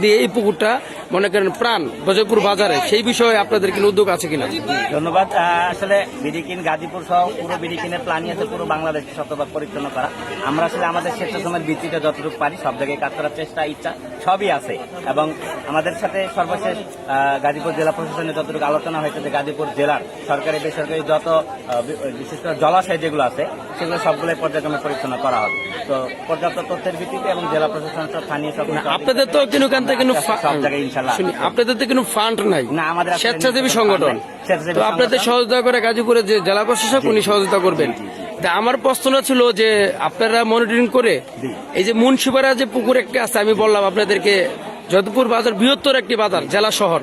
দিয়ে এই পুকুরটা মনে করেন প্রাণ গজপুর বাজারে সেই বিষয়ে আপনাদের কি উদ্যোগ আছে কিনা? ধন্যবাদ। আসলে বিডিকিন গাজীপুর সহ পুরো বিডিকিনের প্ল্যানই আছে পুরো বাংলাদেশ শতভাগ পরিচ্ছন্ন করা। আমরা আসলে আমাদের স্বেচ্ছাসমের ভিত্তিতে যতটুকু পারি সব জায়গায় কাজ করার চেষ্টা ইচ্ছা সবই আছে। এবং আমাদের সাথে সর্বশেষ গাজীপুর জেলা প্রশাসনের যতটুকু আলোচনা হয়েছে যে গাজীপুর জেলার সরকারি বেসরকারি যত বিশেষ করে জলাশয় যেগুলো আছে সেগুলো সবগুলোই পর্যায়ক্রমে পরিচ্ছন্ন করা হবে। তো পর্যাপ্ত তথ্যের ভিত্তিতে এবং জেলা প্রশাসন স্থানীয় সব আপনাদের তো কিন্তু সব জায়গায় ইনশাল্লাহ শুনি আপনাদের তো কোনো ফান্ড নাই। না, আমাদের স্বেচ্ছাসেবী সংগঠন। তো আপনাদের সহযোগিতা করে যে জেলা প্রশাসক উনি সহযোগিতা করবেন। তা আমার প্রশ্ন ছিল যে আপনারা মনিটরিং করে এই যে মুন্সিপাড়া যে পুকুর একটা আছে আমি বললাম আপনাদেরকে যদপুর বাজার বৃহত্তর একটি বাজার জেলা শহর।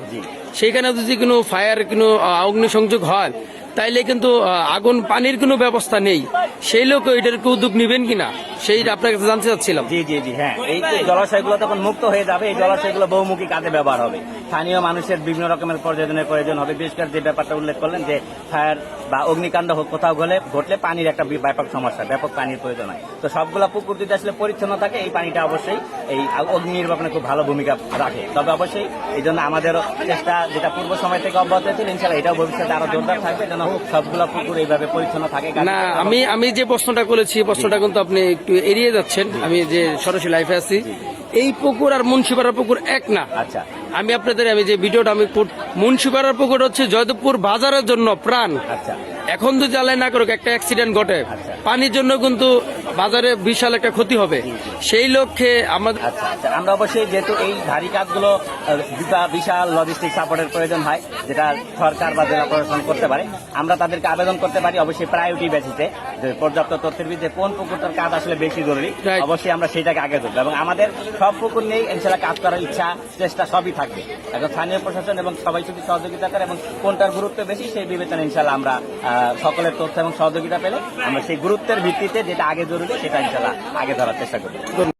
সেখানে যদি কোনো ফায়ার কোনো অগ্নিসংযোগ হয় তাইলে কিন্তু আগুন পানির কোনো ব্যবস্থা নেই। সেই লোক এটার কি উদ্যোগ নেবেন কিনা সেই আপনার কাছে জানতে চাচ্ছিলাম। জি জি জি হ্যাঁ। এই জলাশয়গুলো তখন মুক্ত হয়ে যাবে। এই জলাশয়গুলো বহুমুখী কাজে ব্যবহার হবে। স্থানীয় মানুষের বিভিন্ন রকমের পর্যটনের প্রয়োজন হবে। বিশেষ করে যে ব্যাপারটা উল্লেখ করলেন যে, ফায়ার বা অগ্নিকাণ্ড হোক, কোথাও গেলে ঘটলে পানির একটা ব্যাপক সমস্যা, ব্যাপক পানির প্রয়োজন হয়। তো সবগুলা পুকুর যদি আসলে পরিচ্ছন্ন থাকে, এই পানিটা অবশ্যই এই অগ্নি নির্বাপনে খুব ভালো ভূমিকা রাখে। তবে অবশ্যই এই জন্য আমাদেরও চেষ্টা, যেটা পূর্ব সময় থেকে অব্যাহত ছিল ইনশাল্লাহ এটাও ভবিষ্যতে আরও জোরদার থাকবে। যেন সবগুলা পুকুর এইভাবে পরিচ্ছন্ন থাকে না আমি আমি যে প্রশ্নটা করেছি প্রশ্নটা কিন্তু আপনি একটু এড়িয়ে যাচ্ছেন। আমি যে সরাসরি লাইফে আছি। এই পুকুর আর মুন্সিপাড়ার পুকুর এক না। আচ্ছা। আমি আপনাদের আমি যে ভিডিওটা আমি মুন্সিপাড়ার পুকুর হচ্ছে জয়দেবপুর বাজারের জন্য প্রাণ। আচ্ছা। এখন তো জ্বালায় না করুক একটা অ্যাক্সিডেন্ট ঘটে। আচ্ছা। পানির জন্য কিন্তু বাজারে বিশাল একটা ক্ষতি হবে। সেই লক্ষ্যে আমাদের আচ্ছা আচ্ছা। আমরা অবশ্যই যেহেতু এই ধারী কাজগুলো বিশাল লজিস্টিক সাপোর্টের প্রয়োজন হয় যেটা সরকার বা জেলা প্রশাসন করতে পারে আমরা তাদেরকে আবেদন করতে পারি অবশ্যই প্রায়োরিটি বেসিসে যে পর্যাপ্ত তথ্যের ভিত্তিতে কোন পুকুরটার কাজ আসলে বেশি জরুরি অবশ্যই আমরা সেইটাকে আগে ধরবো। এবং আমাদের সব পুকুর নিয়েই ইনশাল্লাহ কাজ করার ইচ্ছা চেষ্টা সবই থাকবে। এখন স্থানীয় প্রশাসন এবং সবাই যদি সহযোগিতা করে এবং কোনটার গুরুত্ব বেশি সেই বিবেচনা ইনশাল্লাহ আমরা সকলের তথ্য এবং সহযোগিতা পেলে আমরা সেই গুরুত্বের ভিত্তিতে যেটা আগে জরুরি সেটা ইনশাল্লাহ আগে ধরার চেষ্টা করি